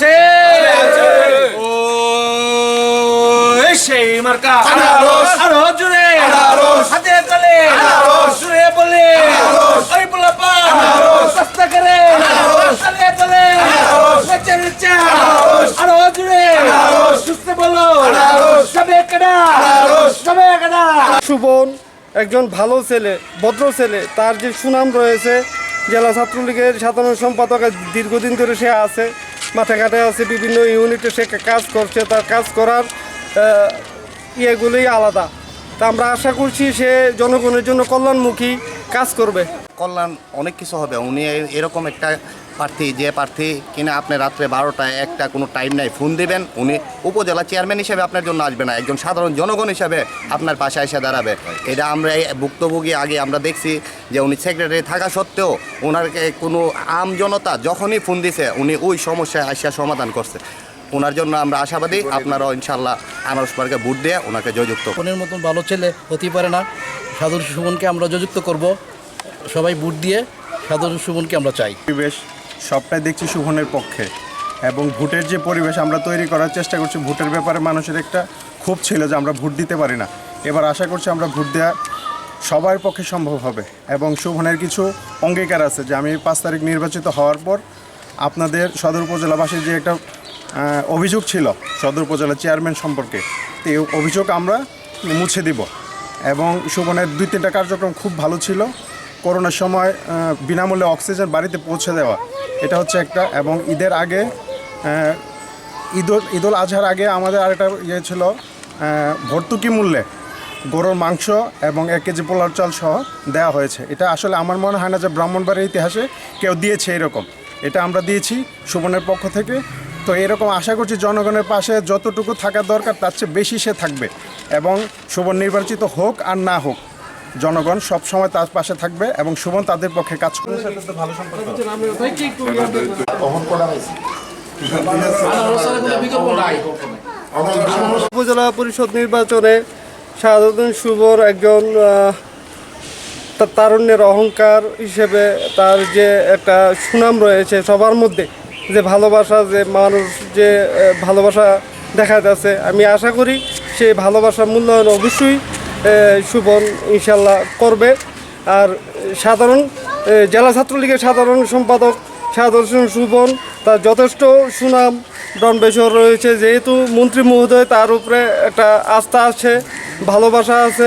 আছে। ও সেই মার্কা। আরও জুড়ে হাতে তালে। আনারস। বলে। ওই পোলাপা। সস্তা করে। আনারস। তালে তালে। নেচে নেচে। আরও জুড়ে সুস্থ বলো। সবে কেডা সবে কেডা সুবন একজন ভালো ছেলে ভদ্র ছেলে তার যে সুনাম রয়েছে জেলা ছাত্রলীগের সাধারণ সম্পাদক দীর্ঘদিন ধরে সে আছে। মাঠে আছে, বিভিন্ন ইউনিটে সে কাজ করছে, তার কাজ করার ইয়েগুলোই আলাদা। তা আমরা আশা করছি সে জনগণের জন্য কল্যাণমুখী কাজ করবে। কল্যাণ অনেক কিছু হবে। উনি এরকম একটা প্রার্থী, যে প্রার্থী কিনা আপনি রাত্রে বারোটায় একটা কোনো টাইম নাই ফোন দিবেন, উনি উপজেলা চেয়ারম্যান হিসেবে আপনার জন্য আসবে না, একজন সাধারণ জনগণ হিসেবে আপনার পাশে এসে দাঁড়াবে। এটা আমরা এই ভুক্তভোগী আগে আমরা দেখছি যে উনি সেক্রেটারি থাকা সত্ত্বেও ওনারকে কোনো আম জনতা যখনই ফোন দিছে, উনি ওই সমস্যায় আসিয়া সমাধান করছে। ওনার জন্য আমরা আশাবাদী, আপনারাও ইনশাল্লাহ আনারস পার্কে ভোট দিয়ে ওনাকে জয়যুক্ত ফোনের মতন ভালো ছেলে হতেই পারে না। সাধু সুমনকে আমরা যুক্ত করব। সবাই ভোট দিয়ে সাধু সুমনকে আমরা চাই। পরিবেশ সবটাই দেখছি শুভনের পক্ষে এবং ভোটের যে পরিবেশ আমরা তৈরি করার চেষ্টা করছি, ভোটের ব্যাপারে মানুষের একটা ক্ষোভ ছিল যে আমরা ভোট দিতে পারি না। এবার আশা করছি আমরা ভোট দেওয়া সবার পক্ষে সম্ভব হবে এবং শুভনের কিছু অঙ্গীকার আছে যে আমি পাঁচ তারিখ নির্বাচিত হওয়ার পর আপনাদের সদর উপজেলাবাসীর যে একটা অভিযোগ ছিল সদর উপজেলা চেয়ারম্যান সম্পর্কে তো এই অভিযোগ আমরা মুছে দিব। এবং সুবনের দুই তিনটা কার্যক্রম খুব ভালো ছিল। করোনার সময় বিনামূল্যে অক্সিজেন বাড়িতে পৌঁছে দেওয়া। এটা হচ্ছে একটা, এবং ঈদের আগে ঈদুল ঈদুল আজহার আগে আমাদের আরেকটা ইয়ে ছিল ভর্তুকি মূল্যে গরুর মাংস এবং এক কেজি পোলার চাল সহ দেওয়া হয়েছে। এটা আসলে আমার মনে হয় না যে ব্রাহ্মণবাড়ির ইতিহাসে কেউ দিয়েছে এরকম। এটা আমরা দিয়েছি সুবনের পক্ষ থেকে। তো এরকম আশা করছি জনগণের পাশে যতটুকু থাকা দরকার, তার চেয়ে বেশি সে থাকবে। এবং সুবন নির্বাচিত হোক আর না হোক জনগণ সব সময় তার পাশে থাকবে এবং সুবন তাদের পক্ষে কাজ করবে। ভালো সম্পর্ক। উপজেলা পরিষদ নির্বাচনে সাধারণ শুভর একজন তার তারুণ্যের অহংকার হিসেবে তার যে একটা সুনাম রয়েছে সবার মধ্যে যে ভালোবাসা যে মানুষ যে ভালোবাসা দেখা যাচ্ছে আমি আশা করি সেই ভালোবাসা মূল্যায়ন অবশ্যই সুবন ইনশাল্লাহ করবে। আর সাধারণ জেলা ছাত্রলীগের সাধারণ সম্পাদক সাধারণ সুবন তার যথেষ্ট সুনাম ডনবেশর রয়েছে। যেহেতু মন্ত্রী মহোদয়, তার উপরে একটা আস্থা আছে, ভালোবাসা আছে।